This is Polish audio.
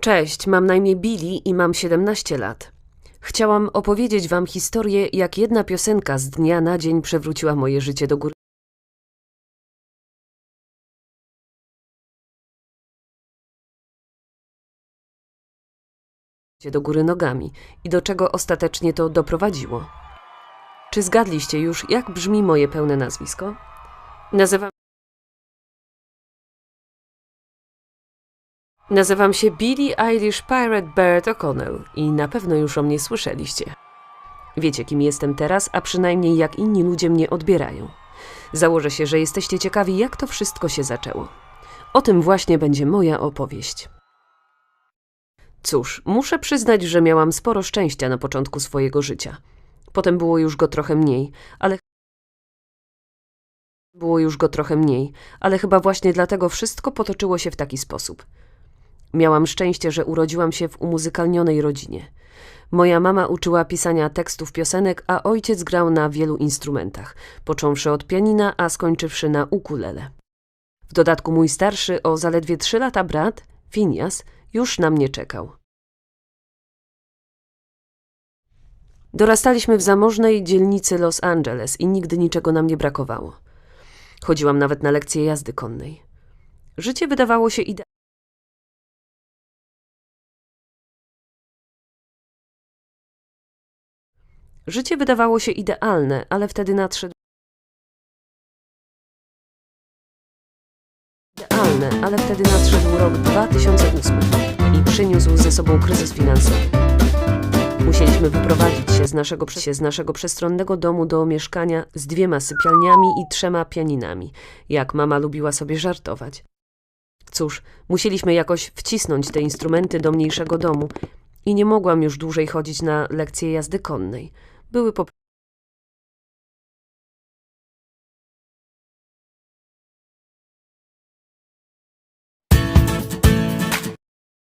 Cześć, mam na imię Billy i mam 17 lat. Chciałam opowiedzieć wam historię, jak jedna piosenka z dnia na dzień przewróciła moje życie do góry. do góry nogami i do czego ostatecznie to doprowadziło. Czy zgadliście już, jak brzmi moje pełne nazwisko? Nazywam Nazywam się Billie Eilish Pirate Bird O'Connell i na pewno już o mnie słyszeliście. Wiecie, kim jestem teraz, a przynajmniej jak inni ludzie mnie odbierają. Założę się, że jesteście ciekawi, jak to wszystko się zaczęło. O tym właśnie będzie moja opowieść. Cóż, muszę przyznać, że miałam sporo szczęścia na początku swojego życia. Potem było już go trochę mniej, ale było już go trochę mniej, ale chyba właśnie dlatego wszystko potoczyło się w taki sposób. Miałam szczęście, że urodziłam się w umuzykalnionej rodzinie. Moja mama uczyła pisania tekstów piosenek, a ojciec grał na wielu instrumentach, począwszy od pianina, a skończywszy na ukulele. W dodatku mój starszy, o zaledwie trzy lata brat, Phineas, już na mnie czekał. Dorastaliśmy w zamożnej dzielnicy Los Angeles i nigdy niczego nam nie brakowało. Chodziłam nawet na lekcje jazdy konnej. Życie wydawało się idealne. Życie wydawało się idealne, ale wtedy nadszedł. Idealne, ale wtedy nadszedł rok 2008 i przyniósł ze sobą kryzys finansowy. Musieliśmy wyprowadzić się z naszego, się z naszego przestronnego domu do mieszkania z dwiema sypialniami i trzema pianinami, jak mama lubiła sobie żartować. Cóż, musieliśmy jakoś wcisnąć te instrumenty do mniejszego domu i nie mogłam już dłużej chodzić na lekcje jazdy konnej. Były po